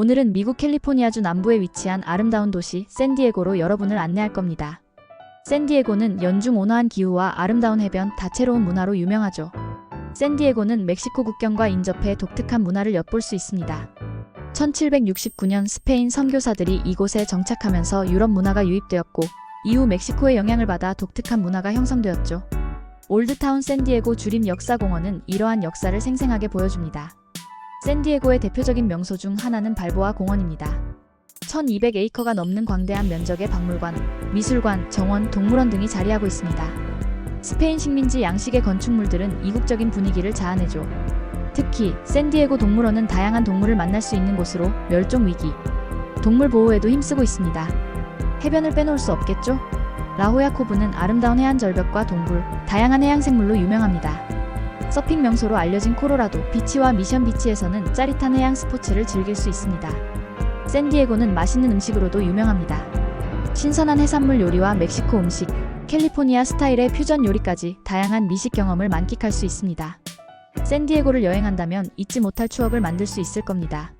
오늘은 미국 캘리포니아주 남부에 위치한 아름다운 도시 샌디에고로 여러분을 안내할 겁니다. 샌디에고는 연중 온화한 기후와 아름다운 해변, 다채로운 문화로 유명하죠. 샌디에고는 멕시코 국경과 인접해 독특한 문화를 엿볼 수 있습니다. 1769년 스페인 선교사들이 이곳에 정착하면서 유럽 문화가 유입되었고 이후 멕시코의 영향을 받아 독특한 문화가 형성되었죠. 올드타운 샌디에고 주림 역사공원은 이러한 역사를 생생하게 보여줍니다. 샌디에고의 대표적인 명소 중 하나는 발보아 공원입니다. 1200에이커가 넘는 광대한 면적의 박물관, 미술관, 정원, 동물원 등이 자리하고 있습니다. 스페인 식민지 양식의 건축물들은 이국적인 분위기를 자아내죠. 특히 샌디에고 동물원은 다양한 동물을 만날 수 있는 곳으로 멸종 위기, 동물 보호에도 힘쓰고 있습니다. 해변을 빼놓을 수 없겠죠? 라호야코브는 아름다운 해안 절벽과 동굴, 다양한 해양 생물로 유명합니다. 서핑 명소로 알려진 코로라도 비치와 미션 비치에서는 짜릿한 해양 스포츠를 즐길 수 있습니다. 샌디에고는 맛있는 음식으로도 유명합니다. 신선한 해산물 요리와 멕시코 음식, 캘리포니아 스타일의 퓨전 요리까지 다양한 미식 경험을 만끽할 수 있습니다. 샌디에고를 여행한다면 잊지 못할 추억을 만들 수 있을 겁니다.